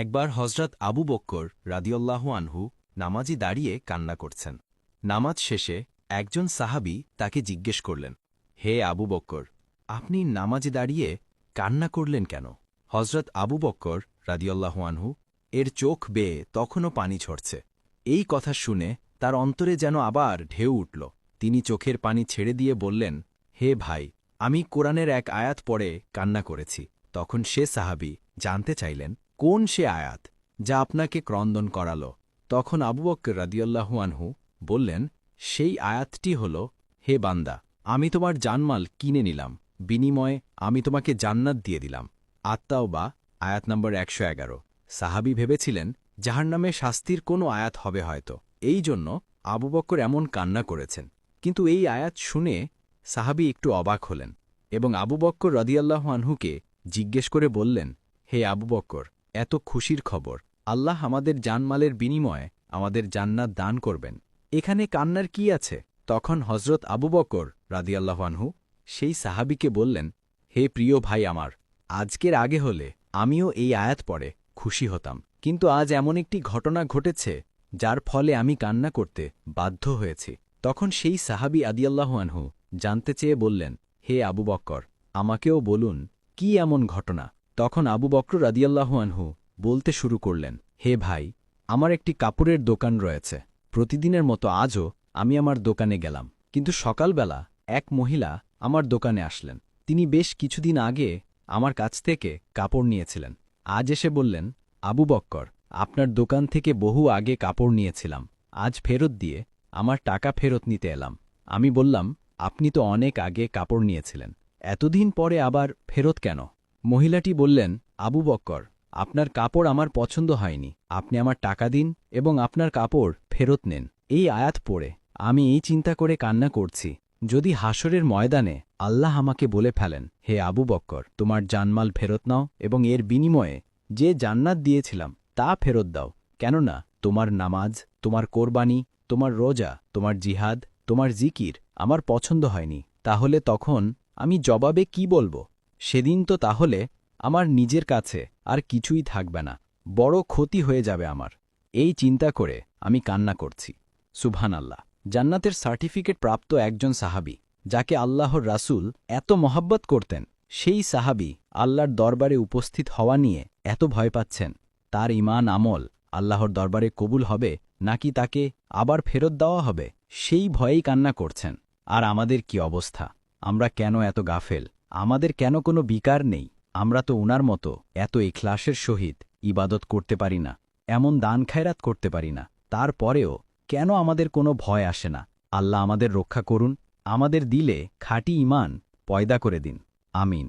একবার হজরত আবু বক্কর রাদিয়াল্লাহু আনহু নামাজি দাঁড়িয়ে কান্না করছেন। নামাজ শেষে একজন সাহাবি তাকে জিজ্ঞেস করলেন, হে আবু বক্কর, আপনি নামাজে দাঁড়িয়ে কান্না করলেন কেন? হজরত আবু বক্কর রাদিয়াল্লাহু আনহু, এর চোখ বেয়ে তখনও পানি ঝরছে। এই কথা শুনে তার অন্তরে যেন আবার ঢেউ উঠল। তিনি চোখের পানি ছেড়ে দিয়ে বললেন, হে ভাই, আমি কোরআনের এক আয়াত পড়ে কান্না করেছি। তখন সে সাহাবি জানতে চাইলেন কোন সে আয়াত যা আপনাকে ক্রন্দন করাল? তখন আবু বক্কর রাদিয়াল্লাহু আনহু বললেন, সেই আয়াতটি হল, হে বান্দা, আমি তোমার জানমাল কিনে নিলাম, বিনিময়ে আমি তোমাকে জান্নাত দিয়ে দিলাম। আত্মাও বা আয়াত নম্বর একশো এগারো। সাহাবি ভেবেছিলেন, জাহান্নামে শাস্তির কোনো আয়াত হবে হয়তো। এই জন্য আবু বক্কর এমন কান্না করেছেন। কিন্তু এই আয়াত শুনে সাহাবি একটু অবাক হলেন এবং আবু বক্কর রদিয়াল্লাহ আনহুকে জিজ্ঞেস করে বললেন, হে আবু বক্কর এত খুশির খবর। আল্লাহ আমাদের জানমালের বিনিময়ে আমাদের জান্নাত দান করবেন। এখানে কান্নার কি আছে? তখন হজরত আবু বক্কর রাদিয়াল্লাহ আনহু সেই সাহাবিকে বললেন, হে প্রিয় ভাই আমার, আজকের আগে হলে আমিও এই আয়াত পড়ে খুশি হতাম। কিন্তু আজ এমন একটি ঘটনা ঘটেছে, যার ফলে আমি কান্না করতে বাধ্য হয়েছি। তখন সেই সাহাবি আদিয়াল্লাহ আনহু জানতে চেয়ে বললেন, হে আবু বক্কর আমাকেও বলুন, কি এমন ঘটনা? তখন আবু বক্র রাদিয়াল্লাহু আনহু বলতে শুরু করলেন, হে ভাই, আমার একটি কাপড়ের দোকান রয়েছে। প্রতিদিনের মতো আজও আমি আমার দোকানে গেলাম। কিন্তু সকালবেলা এক মহিলা আমার দোকানে আসলেন। তিনি বেশ কিছুদিন আগে আমার কাছ থেকে কাপড় নিয়েছিলেন। আজ এসে বললেন, আবু বক্কর, আপনার দোকান থেকে বহু আগে কাপড় নিয়েছিলাম। আজ ফেরত দিয়ে আমার টাকা ফেরত নিতে এলাম। আমি বললাম, আপনি তো অনেক আগে কাপড় নিয়েছিলেন। এতদিন পরে আবার ফেরত কেন? মহিলাটি বললেন, আবু বক্কর, আপনার কাপড় আমার পছন্দ হয়নি। আপনি আমার টাকা দিন এবং আপনার কাপড় ফেরত নেন। এই আয়াত পড়ে। আমি এই চিন্তা করে কান্না করছি। যদি হাসরের ময়দানে আল্লাহ আমাকে বলে ফেলেন, হে আবু বক্কর, তোমার জানমাল ফেরত নাও এবং এর বিনিময়ে যে জান্নাত দিয়েছিলাম, তা ফেরত দাও। কেননা, তোমার নামাজ, তোমার কোরবানি, তোমার রোজা, তোমার জিহাদ, তোমার জিকির আমার পছন্দ হয়নি। তাহলে তখন আমি জবাবে কি বলব? সেদিন তো তাহলে আমার নিজের কাছে আর কিছুই থাকবে না, বড় ক্ষতি হয়ে যাবে আমার। এই চিন্তা করে আমি কান্না করছি। সুবহান আল্লাহ জান্নাতের সার্টিফিকেট প্রাপ্ত একজন সাহাবি, যাকে আল্লাহর রাসূল এত মহাব্বত করতেন, সেই সাহাবি আল্লাহর দরবারে উপস্থিত হওয়া নিয়ে এত ভয় পাচ্ছেন। তার ইমান আমল আল্লাহর দরবারে কবুল হবে নাকি তাকে আবার ফেরত দেওয়া হবে, সেই ভয়েই কান্না করছেন। আর আমাদের কি অবস্থা? আমরা কেন এত গাফেল? আমাদের কেন কোনো বিকার নেই? আমরা তো উনার মতো, এত এখলাসের সহিত ইবাদত করতে পারি না, এমন দান খায়রাত করতে পারি না। তারপরেও কেন আমাদের কোনো ভয় আসে না? আল্লাহ আমাদের রক্ষা করুন, আমাদের দিলে খাঁটি ইমান পয়দা করে দিন। আমিন।